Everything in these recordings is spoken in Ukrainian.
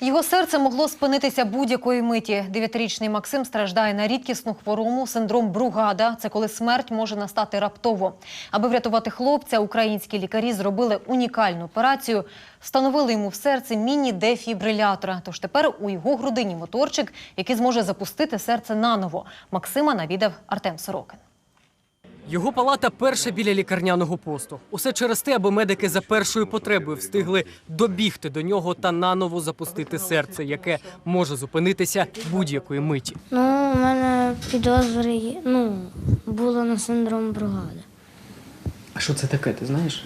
Його серце могло спинитися будь-якої миті. Дев'ятирічний Максим страждає на рідкісну хворому синдром Бругада. Це коли смерть може настати раптово. Аби врятувати хлопця, українські лікарі зробили унікальну операцію. Встановили йому в серці міні-дефібрилятора. Тож тепер у його грудині моторчик, який зможе запустити серце наново. Максима навідав Артем Сорокин. Його палата перша біля лікарняного посту. Усе через те, аби медики за першою потребою встигли добігти до нього та наново запустити серце, яке може зупинитися будь-якої миті. Ну, у мене підозри ну, було на синдром бригади. А що це таке, ти знаєш?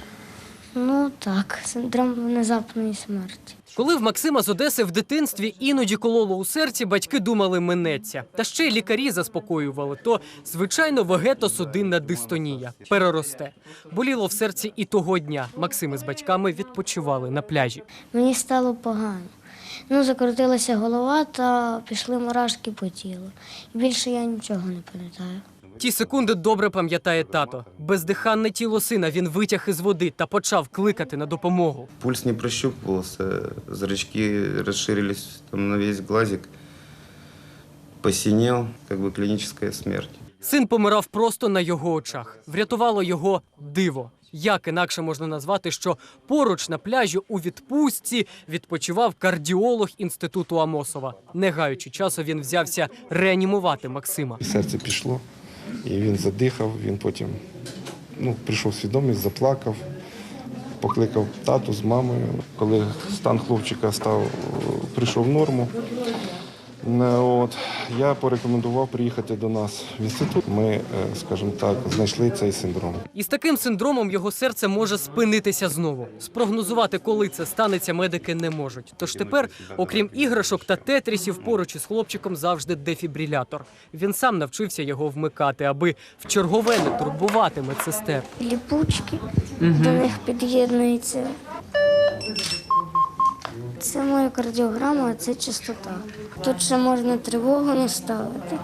Ну так, синдром внезапної смерті. Коли в Максима з Одеси в дитинстві іноді кололо у серці, батьки думали минеться. Та ще й лікарі заспокоювали. То звичайно вегетосудинна дистонія переросте. Боліло в серці і того дня. Максим із батьками відпочивали на пляжі. Мені стало погано. Ну, закрутилася голова та пішли мурашки по тілу. Більше я нічого не пам'ятаю. Ті секунди добре пам'ятає тато. Бездиханне тіло сина він витяг із води та почав кликати на допомогу. Пульс не прощупывался, зрачки расширились там, на весь глазик, как бы клиническая смерть. Син помирав просто на його очах. Врятувало його диво. Як інакше можна назвати, що поруч на пляжі у відпустці відпочивав кардіолог інституту Амосова. Не гаючи часу, він взявся реанімувати Максима. Серце пішло, і він задихав. Він потім ну, прийшов свідомість, заплакав, покликав тату з мамою. Коли стан хлопчика став, прийшов в норму. От, я порекомендував приїхати до нас в інститут. Ми, е, скажімо так, знайшли цей синдром. І з таким синдромом його серце може спинитися знову. Спрогнозувати, коли це станеться, медики не можуть. Тож тепер, окрім іграшок та тетрісів, поруч із хлопчиком завжди дефібрилятор. Він сам навчився його вмикати, аби в чергове не турбувати медсестер. Ліпучки до них під'єднуються. Це моя кардіограма, а це частота. Тут ще можна тривогу не ставити,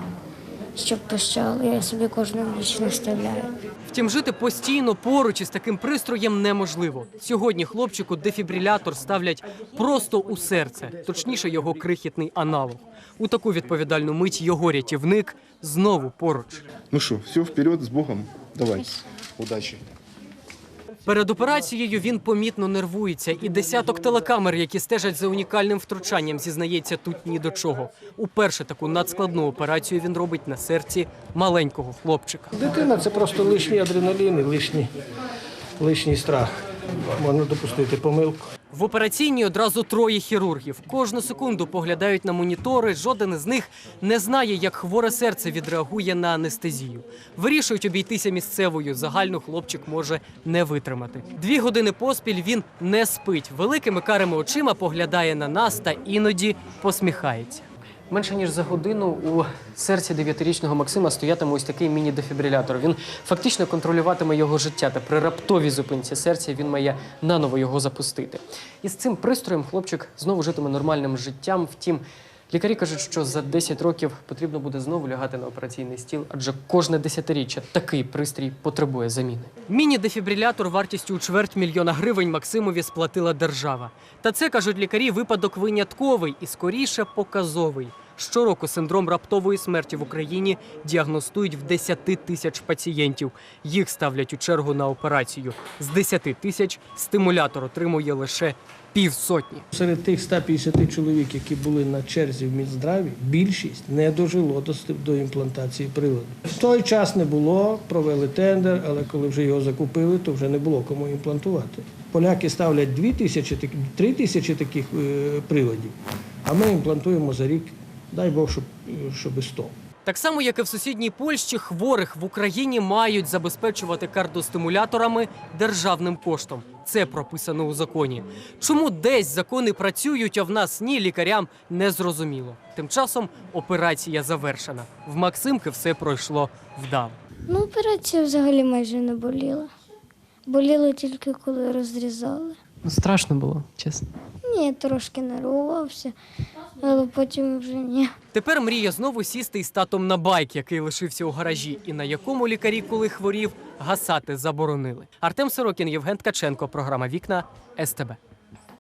щоб пищало. Я собі кожну ніч наставляю. Втім, жити постійно поруч із таким пристроєм неможливо. Сьогодні хлопчику дефібрилятор ставлять просто у серце, точніше, його крихітний аналог. У таку відповідальну мить його рятівник знову поруч. Ну що, все, вперед, з Богом. Давай. Удачі. Перед операцією він помітно нервується, і десяток телекамер, які стежать за унікальним втручанням, зізнається тут ні до чого. Уперше таку надскладну операцію він робить на серці маленького хлопчика. Дитина це просто лишній адреналін і лишній, лишній страх. Можна допустити помилку. В операційній одразу троє хірургів. Кожну секунду поглядають на монітори. Жоден із них не знає, як хворе серце відреагує на анестезію. Вирішують обійтися місцевою. Загальну хлопчик може не витримати. Дві години поспіль він не спить. Великими карими очима поглядає на нас та іноді посміхається. Менше ніж за годину у серці дев'ятирічного Максима стоятиме ось такий міні-дефібрилятор. Він фактично контролюватиме його життя, та при раптовій зупинці серця він має наново його запустити. І з цим пристроєм хлопчик знову житиме нормальним життям. Втім, лікарі кажуть, що за 10 років потрібно буде знову лягати на операційний стіл, адже кожне десятиріччя такий пристрій потребує заміни. Міні-дефібрилятор вартістю у чверть мільйона гривень Максимові сплатила держава. Та це кажуть лікарі, випадок винятковий і скоріше показовий. Щороку синдром раптової смерті в Україні діагностують в 10 тисяч пацієнтів. Їх ставлять у чергу на операцію. З 10 тисяч стимулятор отримує лише півсотні. Серед тих 150 чоловік, які були на черзі в Мінздраві, більшість не дожило до, імплантації приладу. В той час не було, провели тендер, але коли вже його закупили, то вже не було кому імплантувати. Поляки ставлять 2 тисячі, 3 тисячі таких е, приладів, а ми імплантуємо за рік, дай Бог, щоб, щоб 100. Так само, як і в сусідній Польщі, хворих в Україні мають забезпечувати кардіостимуляторами державним коштом. Це прописано у законі. Чому десь закони працюють, а в нас ні, лікарям не зрозуміло. Тим часом операція завершена. В Максимки все пройшло вдало. Ну, операція взагалі майже не боліла. Боліло тільки коли розрізали. Ну, страшно було, чесно. Ні, трошки нервувався, але потім вже ні. Тепер мріє знову сісти із татом на байк, який лишився у гаражі, і на якому лікарі, коли хворів, гасати заборонили. Артем Сорокін, Євген Ткаченко, програма Вікна СТБ.